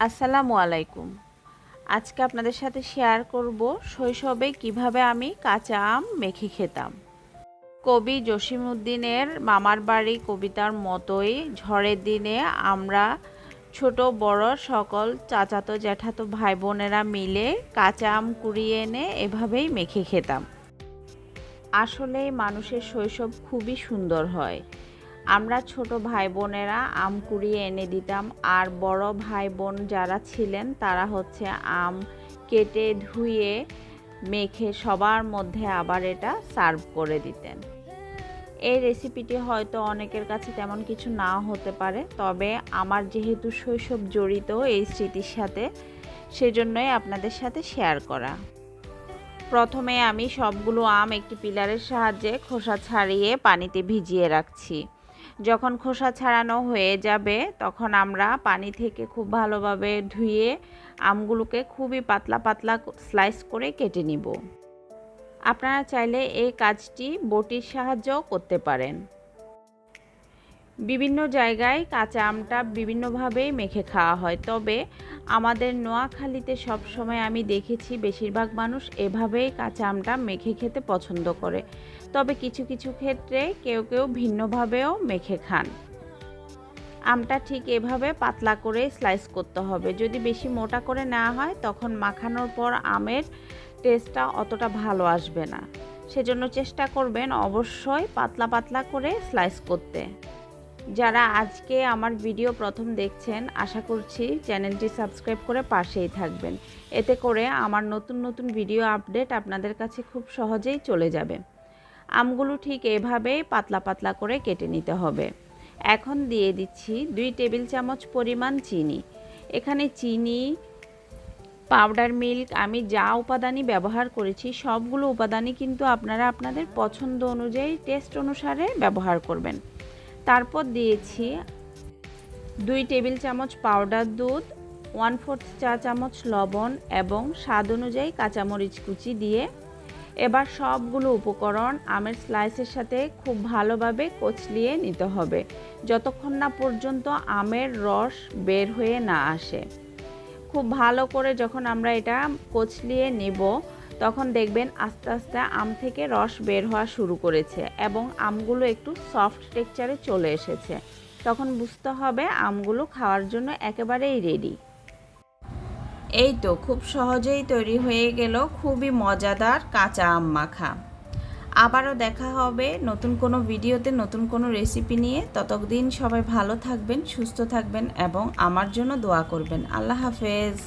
আসসালামু আলাইকুম। আজকে আপনাদের সাথে শেয়ার করব শৈশবে কীভাবে আমি কাঁচা আম মেখে খেতাম। কবি জসিমউদ্দিনের মামার বাড়ি কবিতার মতোই ঝড়ের দিনে আমরা ছোট, বড় সকল চাচাতো, জ্যাঠাতো ভাই বোনেরা মিলে কাঁচা আম কুড়িয়ে এনে এভাবেই মেখে খেতাম। আসলে মানুষের শৈশব খুবই সুন্দর হয়। আমরা ছোট ভাই বোনেরা আম কুড়িয়ে এনে দিতাম। আর বড় ভাই বোন যারা ছিলেন, তারা হচ্ছে আম কেটে ধুয়ে মেখে সবার মধ্যে আবার এটা সার্ভ করে দিতেন। এই রেসিপিটি হয়তো অনেকের কাছে তেমন কিছু না হতে পারে, তবে আমার যেহেতু শৈশব জড়িত এই স্মৃতির সাথে, সেজন্যই আপনাদের সাথে শেয়ার করা। প্রথমে আমি সবগুলো আম একটি পিলারের সাহায্যে খোসা ছাড়িয়ে পানিতে ভিজিয়ে রাখছি। যখন খোসা ছাড়ানো হয়ে যাবে, তখন আমরা পানি থেকে খুব ভালোভাবে ধুয়ে আমগুলোকে খুবই পাতলা পাতলা স্লাইস করে কেটে নিব। আপনারা চাইলে এই কাজটি বটির সাহায্যেও করতে পারেন। বিভিন্ন জায়গায় কাঁচা আমটা বিভিন্নভাবেই মেখে খাওয়া হয়। তবে আমাদের নোয়াখালীতে সবসময় আমি দেখেছি বেশিরভাগ মানুষ এভাবেই কাঁচা আমটা মেখে খেতে পছন্দ করে। তবে কিছু কিছু ক্ষেত্রে কেউ কেউ ভিন্নভাবেও মেখে খান। আমটা ঠিক এভাবে পাতলা করে স্লাইস করতে হবে। যদি বেশি মোটা করে নেওয়া হয়, তখন মাখানোর পর আমের টেস্টটা অতটা ভালো আসবে না। সেজন্য চেষ্টা করবেন অবশ্যই পাতলা পাতলা করে স্লাইস করতে। যারা আজকে আমার ভিডিও প্রথম দেখছেন, আশা করছি চ্যানেলটি সাবস্ক্রাইব করে পাশেই থাকবেন। এতে করে আমার নতুন নতুন ভিডিও আপডেট আপনাদের কাছে খুব সহজেই চলে যাবে। আমগুলো ঠিক এভাবেই পাতলা পাতলা করে কেটে নিতে হবে। এখন দিয়ে দিচ্ছি দুই টেবিল চামচ পরিমাণ চিনি। এখানে চিনি, পাউডার মিল্ক, আমি যা উপাদানই ব্যবহার করেছি, সবগুলো উপাদানই কিন্তু আপনারা আপনাদের পছন্দ অনুযায়ী টেস্ট অনুসারে ব্যবহার করবেন। তারপর দিয়েছি দুই টেবিল চামচ পাউডার দুধ, ওয়ান ফোর্থ চা চামচ লবণ এবং স্বাদ অনুযায়ী কাঁচামরিচ কুচি দিয়ে। এবার সবগুলো উপকরণ আমের স্লাইসের সাথে খুব ভালোভাবে কচলিয়ে নিতে হবে, যতক্ষণ না পর্যন্ত আমের রস বের হয়ে না আসে। খুব ভালো করে যখন আমরা এটা কচলিয়ে নিব তখন দেখবেন আস্তে আস্তে আম থেকে রস বের হওয়া শুরু করেছে এবং আমগুলো একটু সফট টেক্সচারে চলে এসেছে। তখন বুঝতে হবে আমগুলো খাওয়ার জন্য একেবারেই রেডি এই তো খুব সহজেই তৈরি হয়ে গেল খুবই মজাদার কাঁচা আম মাখা। আবারও দেখা হবে নতুন কোনো ভিডিওতে নতুন কোনো রেসিপি নিয়ে। ততদিন সবাই ভালো থাকবেন, সুস্থ থাকবেন এবং আমার জন্য দোয়া করবেন। আল্লাহ হাফেজ।